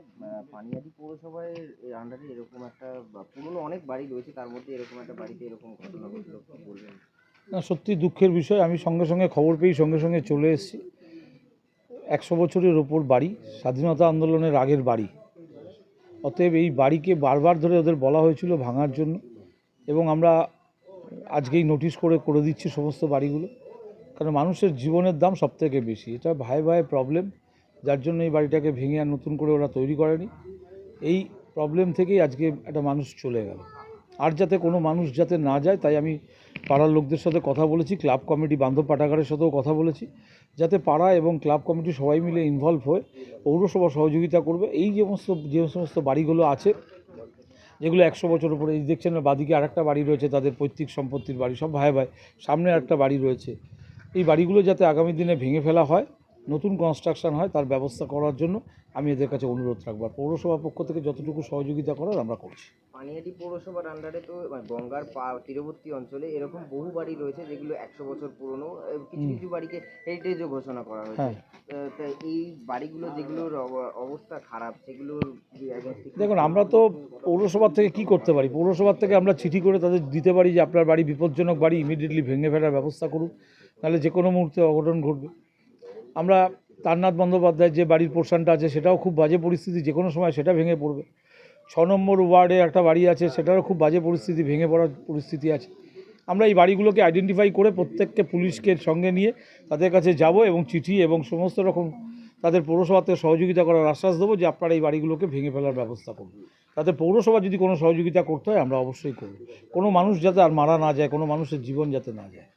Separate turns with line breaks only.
আহ, পানিহাটি পৌরসভায় আন্ডারে এরকম একটা পুরনো অনেক বাড়ি রয়েছে তার মধ্যে এরকম একটা বাড়িতে এরকম ঘটনা ঘটলো বলবেন?
না সত্যি দুঃখের বিষয় আমি সঙ্গে সঙ্গে খবর পেয়েই সঙ্গে সঙ্গে চলে এসেছি। একশো বছরের ওপর বাড়ি স্বাধীনতা আন্দোলনের আগের বাড়ি। অতএব এই বাড়িকে বারবার ধরে ওদের বলা হয়েছিল ভাঙার জন্য এবং আমরা আজকেই নোটিশ করে করে দিচ্ছি সমস্ত বাড়িগুলো কারণ মানুষের জীবনের দাম সবথেকে বেশি। এটা ভাই ভাই প্রবলেম যার জন্য এই বাড়িটাকে ভেঙে আর নতুন করে ওরা তৈরি করেনি। এই প্রবলেম থেকেই আজকে একটা মানুষ চলে গেল। আর যাতে কোনো মানুষ যাতে না যায়, তাই আমি পাড়ার লোকদের সাথে কথা বলেছি, ক্লাব কমিটি বান্ধব পাঠাগারের সাথেও কথা বলেছি, যাতে পাড়া এবং ক্লাব কমিটি সবাই মিলে ইনভলভ হয়ে পৌরসভা সহযোগিতা করবে। এই যে সমস্ত যে সমস্ত বাড়িগুলো আছে, যেগুলো একশো বছর উপরে, এই দেখছেন না, বাদিকে আরেকটা বাড়ি রয়েছে, তাদের পৈতৃক সম্পত্তির বাড়ি, সব ভাই ভাই, সামনে একটা বাড়ি রয়েছে। এই বাড়িগুলো যাতে আগামী দিনে ভেঙে ফেলা হয় নতুন কনস্ট্রাকশন হয় তার ব্যবস্থা করার জন্য আমি এদের কাছে অনুরোধ রাখব। আর পৌরসভার পক্ষ থেকে যতটুকু সহযোগিতা করার আমরা করছি।
পানিহাটি পৌরসভার আন্ডারে তো মানে গঙ্গার তীরবর্তী অঞ্চলে এরকম বহু বাড়ি রয়েছে যেগুলো একশো বছর পুরনো। কিছু। কিছু বাড়িকে হেরিটেজও ঘোষণা করা হয়েছে।
হ্যাঁ।
এই বাড়িগুলো যেগুলোর অব- অবস্থা খারাপ সেগুলোর
দেখুন আমরা তো পৌরসভার থেকে কি করতে পারি? পৌরসভার থেকে আমরা চিঠি করে তাদের দিতে পারি যে আপনার বাড়ি বিপজ্জনক বাড়ি ইমিডিয়েটলি ভেঙে ফেলার ব্যবস্থা করুন। নাহলে যে কোনো মুহূর্তে অঘটন ঘটবে। আমরা তারনাথ বন্দ্যোপাধ্যায়ের যে বাড়ির পোর্শনটা আছে, সেটাও খুব বাজে পরিস্থিতি যে কোনো সময় সেটা ভেঙে পড়বে। ছ নম্বর ওয়ার্ডে একটা বাড়ি আছে, সেটারও খুব বাজে পরিস্থিতি, ভেঙে পড়ার পরিস্থিতি আছে। আমরা এই বাড়িগুলোকে আইডেন্টিফাই করে প্রত্যেককে পুলিশকে সঙ্গে নিয়ে তাদের কাছে যাব এবং চিঠি এবং সমস্ত রকম তাদের পৌরসভাতে সহযোগিতা করার আশ্বাস দেবো যে আপনারা এই বাড়িগুলোকে ভেঙে ফেলার ব্যবস্থা করুন। তাতে পৌরসভা যদি কোনো সহযোগিতা করতে হয়, আমরা অবশ্যই করব। কোনো মানুষ যাতে আর মারা না যায়, কোনো মানুষের জীবন যাতে না যায়।